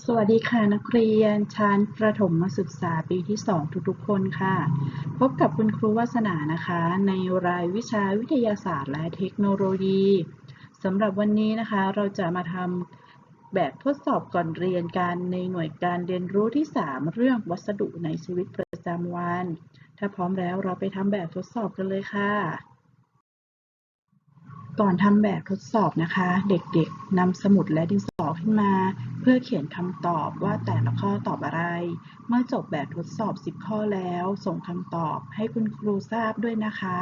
สวัสดีค่ะนักเรียนชั้นประถมศึกษาปีที่ 2 ทุกๆ คนค่ะ พบกับคุณครูวาสนานะคะ ในรายวิชาวิทยาศาสตร์และเทคโนโลยีสำหรับวันนี้นะคะ เราจะมาทำแบบทดสอบก่อนเรียนกันในหน่วยการเรียนรู้ที่ 3 เรื่องวัสดุในชีวิตประจำวัน ถ้าพร้อมแล้วเราไปทำแบบทดสอบกันเลยค่ะ ก่อนทำแบบทดสอบนะคะ เด็กๆนำสมุดและดินสอขึ้นมา เพื่อเขียนคำตอบว่าแต่ละข้อตอบอะไร เมื่อจบแบบทดสอบ 10 ข้อแล้ว ส่งคำตอบให้คุณครูทราบด้วยนะคะ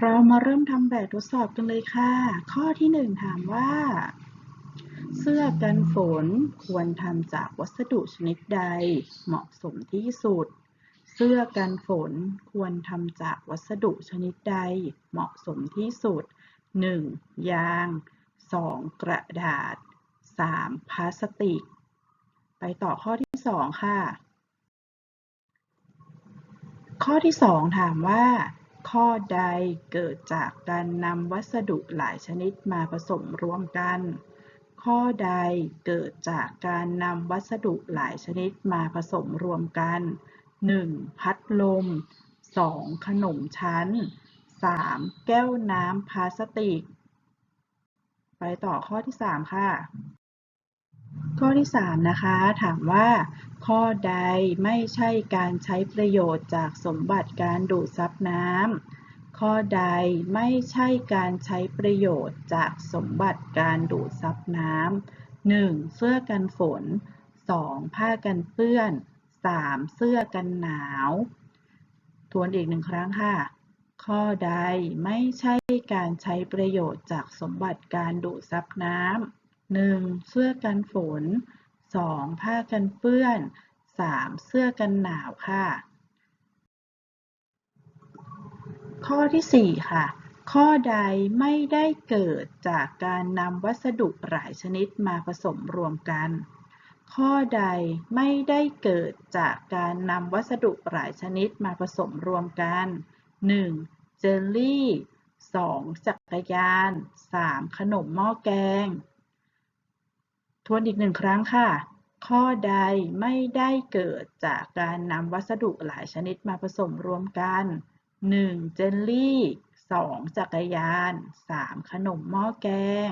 เรามาเริ่มทำแบบทดสอบกันเลยค่ะ ข้อที่ 1 ถามว่า เสื้อกันฝนควรทำจากวัสดุชนิดใด เหมาะสมที่สุด เสื้อกันฝนควรทำจากวัสดุชนิดใดเหมาะสมที่สุด 1. ยาง 2. กระดาษ 3. พลาสติก ไปต่อข้อที่ 2 ค่ะ ข้อที่ 2 ถามว่า ข้อใดเกิดจากการนำวัสดุหลายชนิดมาผสมรวมกัน ข้อใดเกิดจากการนำวัสดุหลายชนิดมาผสมรวมกัน 1. พัดลม 2. ขนมชั้น 3. แก้วน้ำพลาสติก ไปต่อข้อที่ 3 ค่ะ ข้อที่ 3 นะคะ ถามว่า ข้อใดไม่ใช่การใช้ประโยชน์จากสมบัติการดูดซับน้ำข้อใดไม่ใช่การใช้ประโยชน์จากสมบัติการดูดซับน้ำ 1. เสื้อกันฝน 2. ผ้ากันเปื้อน 3. เสื้อกันหนาว ทวนอีกหนึ่งครั้งค่ะ ข้อใดไม่ใช่การใช้ประโยชน์จากสมบัติการดูดซับน้ำ 1. เสื้อกันฝน 2. ผ้ากันเปื้อน 3. เสื้อกันหนาวค่ะ ข้อที่ 4 ค่ะ ข้อใดไม่ได้เกิดจากการนำวัสดุหลายชนิดมาผสมรวมกัน ข้อใดไม่ได้เกิดจากการนำวัสดุหลายชนิดมาผสมรวมกัน 1. เจลลี่ 2. จักรยาน 3. ขนมหม้อแกง ทวนอีกหนึ่งครั้งค่ะ ข้อใดไม่ได้เกิดจากการนำวัสดุหลายชนิดมาผสมรวมกัน 1. เจลลี่ 2. จักรยาน 3. ขนมหม้อแกง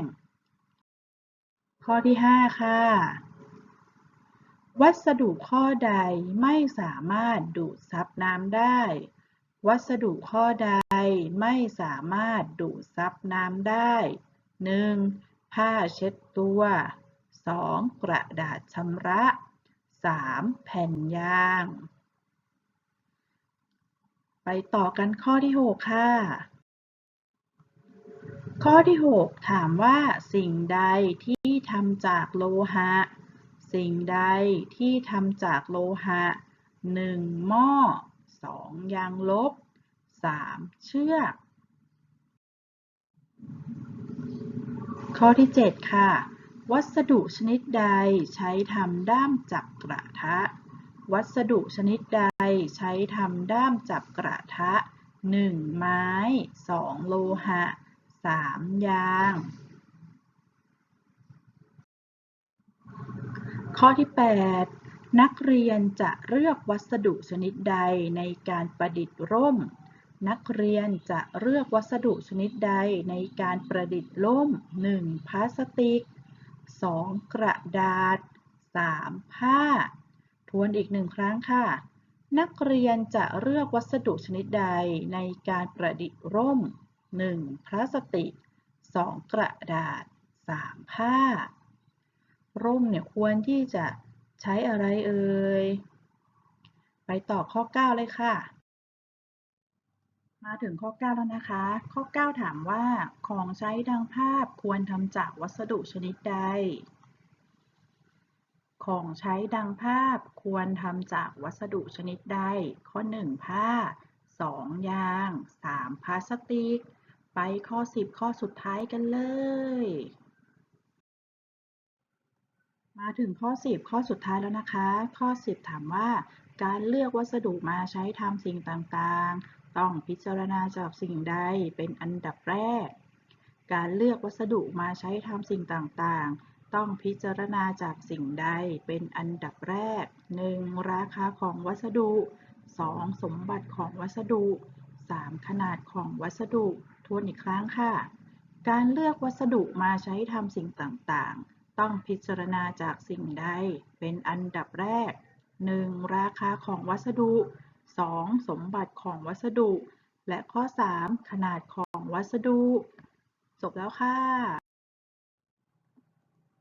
ข้อที่ 5 ค่ะ วัสดุข้อใดไม่สามารถดูดซับน้ำได้ วัสดุข้อใดไม่สามารถดูดซับน้ำได้ 1. ผ้าเช็ดตัว 2. กระดาษชำระ 3. แผ่นยาง ไปต่อกันข้อที่ 6 ค่ะ ข้อที่ 6 ถามว่าสิ่งใดที่ทำจากโลหะ สิ่งใดที่ทำจากโลหะ 1. หม้อ 2. ยางลบ 3. เชือก ข้อที่ 7 ค่ะ วัสดุชนิดใดใช้ทำด้ามจับกระทะ วัสดุชนิดใดใช้ทำด้ามจับกระทะ 1. ไม้ 2. โลหะ 3. ยาง ข้อที่ 8 นักเรียนจะเลือกวัสดุชนิดใดในการประดิษฐ์ร่ม นักเรียนจะเลือกวัสดุชนิดใดในการประดิษฐ์ร่ม 1. พลาสติก 2. กระดาษ 3. ผ้า ทวนอีกหนึ่งครั้งค่ะ นักเรียนจะเลือกวัสดุชนิดใดในการประดิษฐ์ร่ม 1. พลาสติก 2. กระดาษ 3. ผ้า ร่มเนี่ยควรที่จะใช้อะไรเอ่ย ไปต่อข้อ 9 เลยค่ะ มาถึงข้อ 9 แล้วนะคะ ข้อ 9 ถามว่าของใช้ดังภาพควรทำจากวัสดุชนิดใด ของใช้ดังภาพควรทำจากวัสดุชนิดใด ข้อ 1 ผ้า 2 ยาง 3 พลาสติก ไปข้อ 10 ข้อสุดท้ายกันเลย มาถึงข้อ 10 ข้อสุดท้ายแล้วนะคะ ข้อ 10 ถามว่า การเลือกวัสดุมาใช้ทำสิ่งต่างๆ ต้องพิจารณาจากสิ่งใดเป็นอันดับแรก การเลือกวัสดุมาใช้ทำสิ่งต่างๆ ต้องพิจารณาจากสิ่งใดเป็นอันดับแรก 1. ราคาของวัสดุ 2. สมบัติของวัสดุ 3. ขนาดของวัสดุ ทวนอีกครั้งค่ะ การเลือกวัสดุมาใช้ทำสิ่งต่างๆ ต้องพิจารณาจากสิ่งใด เป็นอันดับแรก 1. ราคาของวัสดุ 2. สมบัติของวัสดุ และข้อ 3 ขนาดของวัสดุ จบแล้วค่ะ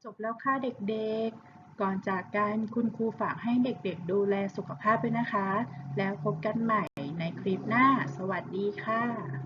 จบแล้วค่ะเด็กๆ ก่อนจากกันคุณครูฝากให้เด็กๆ ดูแลสุขภาพด้วยนะคะ แล้วพบกันใหม่ในคลิปหน้า สวัสดีค่ะ